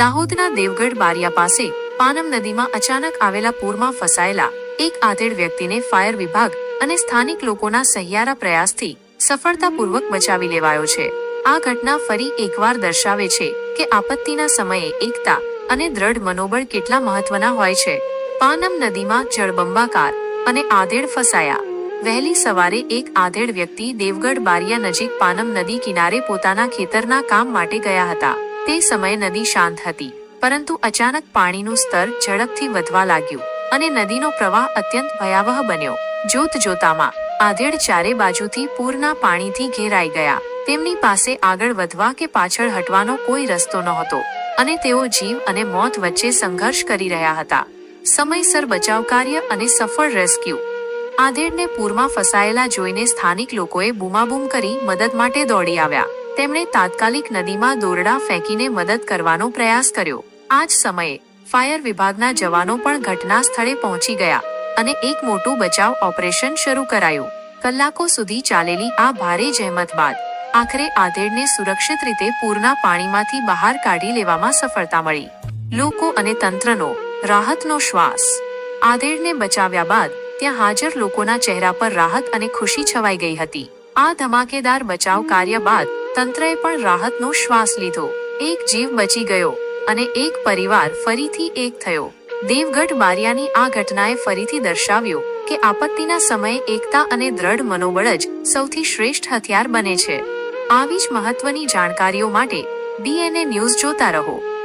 દાહોદના દેવગઢ બારિયા પાસે પાનમ નદીમાં અચાનક આવેલા પૂરમાં ફસાયેલા એક આધેડ વ્યક્તિને ફાયર વિભાગ અને સ્થાનિક લોકોના સહિયારા પ્રયાસથી સફળતાપૂર્વક બચાવી લેવાયો છે. આ ઘટના ફરી એકવાર દર્શાવે છે કે આપત્તિના સમયે એકતા અને દ્રઢ મનોબળ કેટલા મહત્વના હોય છે. પાનમ નદીમાં જળબંબાકાર અને આધેડ ફસાયા. વહેલી સવારે એક આધેડ વ્યક્તિ દેવગઢ બારિયા નજીક પાનમ નદી કિનારે પોતાના ખેતરના કામ માટે ગયા હતા. તે સમયે નદી શાંત હતી, પરંતુ અચાનક પાણીનું સ્તર ઝડપથી વધવા લાગ્યું અને નદીનો પ્રવાહ અત્યંત ભયાવહ બન્યો. જોત જોતામાં આધેડ ચારે બાજુથી પૂરના પાણીથી ઘેરાઈ ગયા. તેમની પાસે આગળ વધવા કે પાછળ હટવાનો કોઈ રસ્તો નહોતો, અને તેઓ જીવ અને મોત વચ્ચે સંઘર્ષ કરી રહ્યા હતા. સમયસર બચાવ કાર્ય અને સફળ રેસ્ક્યુ. આધેડને પૂરમાં ફસાયેલા જોઈને સ્થાનિક લોકોએ બૂમાબૂમ કરી મદદ માટે દોડી આવ્યા. તેમણે તાત્કાલિક નદીમાં દોરડા ફેંકીને મદદ કરવાનો પ્રયાસ કર્યો. આ જ સમયે, ફાયર વિભાગના જવાનો પણ ઘટના સ્થળે પહોંચી ગયા અને એક મોટું બચાવ ઓપરેશન શરૂ કરાયું. કલાકો સુધી ચાલેલી આ ભારે જહેમત બાદ, આખરે આધેડને સુરક્ષિત રીતે પૂરના પાણીમાંથી બહાર કાઢી લેવામાં સફળતા મળી. લોકો અને તંત્રનો રાહતનો શ્વાસ. આધેડને બચાવ્યા બાદ, ત્યાં હાજર લોકોના ચહેરા પર રાહત અને ખુશી છવાઈ ગઈ હતી. આ ધમાકેદાર બચાવ કાર્ય બાદ તંત્રએ પણ રાહતનો શ્વાસ લીધો. એક જીવ બચી ગયો અને એક પરિવાર ફરીથી એક થયો. દેવગઢ બારિયાની આ ઘટનાએ ફરીથી દર્શાવ્યું કે આપત્તિના સમયે એકતા અને દ્રઢ મનોબળ જ સૌથી શ્રેષ્ઠ હથિયાર બને છે. આવી જ મહત્વની જાણકારીઓ માટે ડીએનએ ન્યૂઝ જોતા રહો.